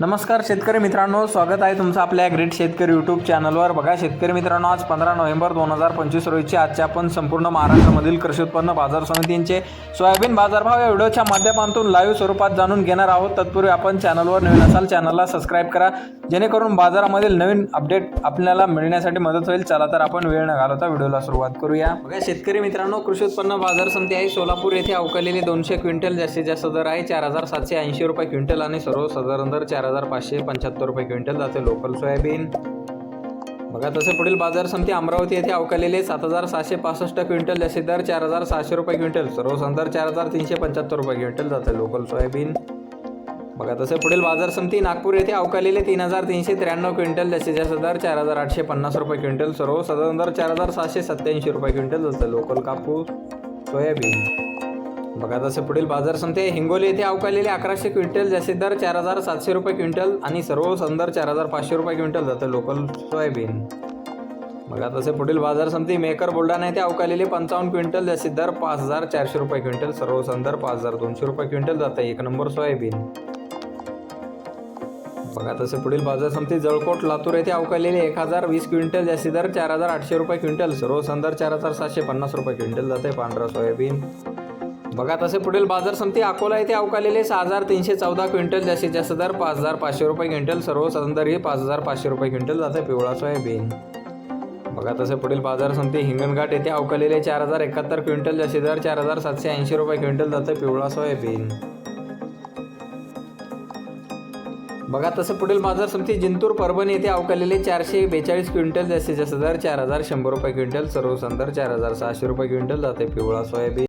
नमस्कार शेतकरी मित्रांनो स्वागत आहे तुमचं आपल्या ग्रेट शेतकरी यूट्यूब चॅनलवर बघा शेतकरी मित्रांनो आज पंधरा नोव्हेंबर दोन हजार पंचवीस रोजीची आजच्या आपण संपूर्ण महाराष्ट्रामधील कृषी उत्पन्न बाजार समितींचे सोयाबीन बाजारभाव या व्हिडिओच्या माध्यमातून लाईव्ह स्वरूपात जाणून घेणार आहोत. तत्पूर्वी आपण चॅनलवर नवीन असाल चॅनलला सबस्क्राईब करा. जेणेकरून बाजारामधील नवीन अपडेट आपल्याला मिळण्यासाठी मदत होईल. चला तर आपण वेळ न घालवता व्हिडिओला सुरुवात करूया. बघा शेतकरी मित्रांनो कृषी उत्पन्न बाजार समिती आहे. सोलापूर येथे अवकलेली दोनशे क्विंटल जास्तीत जास्त दर आहे. चार हजार सातशे ऐंशी रुपये क्विंटल आणि सर्वसाधारण दर चार हजार पाचशे पंच्याहत्तर रुपये क्विंटल जाते लोकल सोयाबीन. बघा तसे पुढील बाजार समिती अमरावती येथे अवकालेले सात हजार सहाशे पासष्ट क्विंटल जसे दर चार हजार सहाशे रुपये क्विंटल सर्वसाधारण दर चार हजार तीनशे पंच्याहत्तर रुपये क्विंटल जाते लोकल सोयाबीन. बघा तसे पुढील बाजार समिती नागपूर येथे अवकालेले तीन हजार तीनशे त्र्याण्णव क्विंटल जसे जास्त दर चार हजार आठशे पन्नास रुपये क्विंटल सर्वसाधारण दर चार हजार सहाशे सत्याऐंशी रुपये क्विंटल जातं लोकल कापूस सोयाबीन. बघा तसे पुढील बाजार समिती हिंगोली येथे अवकालेले अकराशे क्विंटल जास्तीत दर चार हजार सातशे रुपये क्विंटल आणि सर्व संदर चार हजार पाचशे रुपये क्विंटल जातं लोकल सोयाबीन. बघा तसे पुढील बाजार समिती मेकर बुलढाणा येथे अवकालेले पंचावन्न क्विंटल जास्तीत दर पाच हजार चारशे रुपये क्विंटल सर्व संदर पाच हजार दोनशे रुपये क्विंटल जातं. एक नंबर सोयाबीन. बघा तसे पुढील बाजार समिती जळकोट लातूर येथे अवकालेले एक हजार वीस क्विंटल जास्ती दर चार हजार आठशे रुपये क्विंटल सर्व संदर चार हजार सातशे पन्नास रुपये क्विंटल जाते. पांढरा सोयाबीन. बघा तसे पुढील बाजार समिती अकोला येथे अवकालेले सहा हजार तीनशे चौदा क्विंटल जास्तीत जास्त दर पाच हजार पाचशे रुपये क्विंटल सर्व संदर ही पाच हजार पाचशे रुपये क्विंटल जाते पिवळा सोयाबीन. बघा तसे पुढील बाजार समिती हिंगणघाट येथे अवकालेले चार हजार एकाहत्तर क्विंटल जास्ती दर चार हजार सातशे ऐंशी रुपये क्विंटल जाते पिवळा सोयाबीन. बघा तसं पुढील बाजार समिती जिंतूर परभणी येथे अवकालेले चारशे बेचाळीस क्विंटल जास्तीत जास्त दर चार हजार शंभर रुपये क्विंटल सर्व संदर चार हजार सहाशे रुपये क्विंटल जाते पिवळा सोयाबीन.